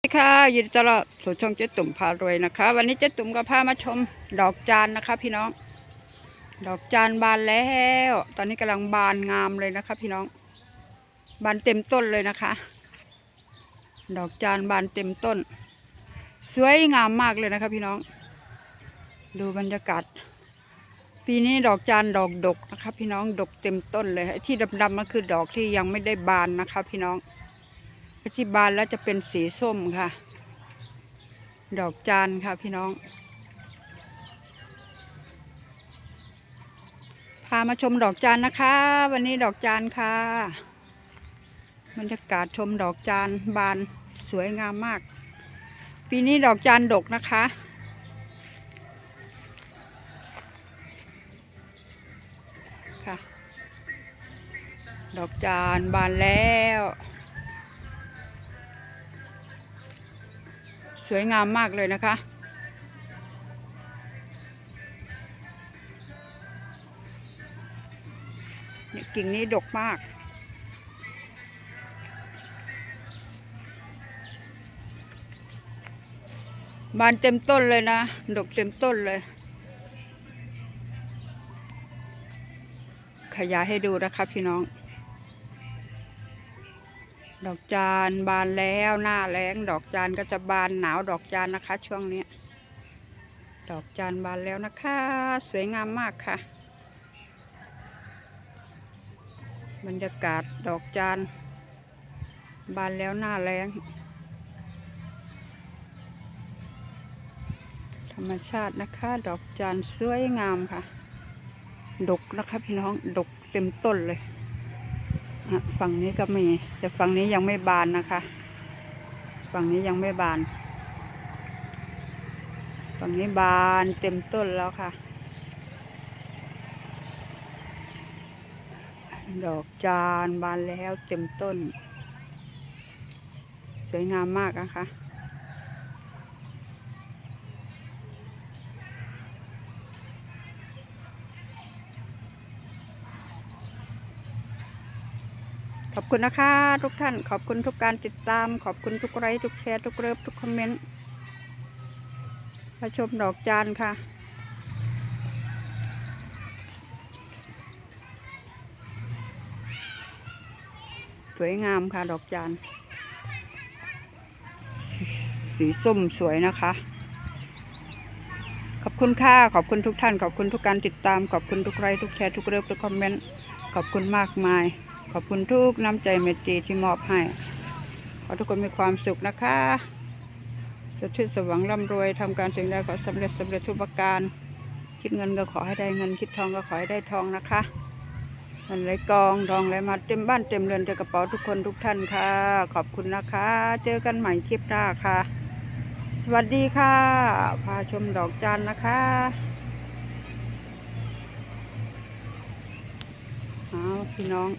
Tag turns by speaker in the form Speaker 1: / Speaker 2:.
Speaker 1: สวัสดีค่ะยินดีต้อนรับสู่ช่องเจ๊ตุ่มพารวยนะคะ วันนี้เจ๊ตุ่มก็พามาชม ดอกจานนะคะ พี่น้อง ดอกจานบานแล้ว ตอนนี้กำลังบานงามเลยนะคะ พี่น้อง บานเต็มต้นเลยนะคะ ดอกจานบานเต็มต้น สวยงามมากเลยนะคะ พี่น้อง ดูบรรยากาศ ปีนี้ดอกจานดอกดกนะคะ พี่น้องดกเต็มต้นเลยที่ดำๆมันคือดอกที่ยังไม่ได้บานนะคะ พี่น้อง ที่บานแล้วจะเป็นสีส้มค่ะ ดอกจานค่ะพี่น้อง พามาชมดอกจานนะคะ วันนี้ดอกจานค่ะบรรยากาศชมดอกจานบานสวยงามมาก ปีนี้ดอกจานดกนะคะค่ะ ดอกจานบานแล้ว สวยงามมากเลยนะคะ เนี่ยกิ่งนี้ดกมาก บานเต็มต้นเลยนะ ดกเต็มต้นเลย ขยายให้ดูนะคะพี่น้อง ดอกจานบานแล้วหน้าแรงดอกจานก็จะบานหนาวดอกจานนะคะ ช่วงนี้ ดอกจานบานแล้วนะคะ สวยงามมากค่ะ บรรยากาศดอกจานบานแล้วหน้าแรงธรรมชาตินะคะ ดอกจานสวยงามค่ะ ดกนะคะพี่น้อง ดกเต็มต้นเลย ฝั่งนี้ก็มี แต่ฝั่งนี้ยังไม่บานนะคะ ฝั่งนี้ยังไม่บาน ฝั่งนี้บานเต็มต้นแล้วค่ะ ดอกจานบานแล้วเต็มต้น สวยงามมากนะคะ ขอบคุณนะคะ ทุกท่าน ขอบคุณทุกการติดตาม ขอบคุณทุกไลค์ทุกแชร์ทุกเลิฟทุกคอมเมนต์มาชมดอกจานค่ะสวยงามค่ะดอกจานสสีส้มสวยนะคะ ขอบคุณค่ะ ขอบคุณทุกท่าน ขอบคุณทุกการติดตาม ขอบคุณทุกไลค์ทุกแชร์ทุกเลิฟทุกคอมเมนต์ ขอบคุณมากมาย ขอบคุณทุกน้ำใจเมตตาที่มอบให้ ขอทุกคนมีความสุขนะคะสดชื่นสว่างร่ำรวยทำการสิ่งใดขอสำเร็จสำเร็จทุกประการ คิดเงินก็ขอให้ได้เงิน คิดทองก็ขอให้ได้ทองนะคะเงินไหลกองทองไหลมาเต็มบ้านเต็มเรือนเต็มกระเป๋าทุกคนทุกท่านค่ะ ขอบคุณนะคะ เจอกันใหม่คลิปหน้าค่ะ สวัสดีค่ะ พาชมดอกจันนะคะเอาพี่น้อง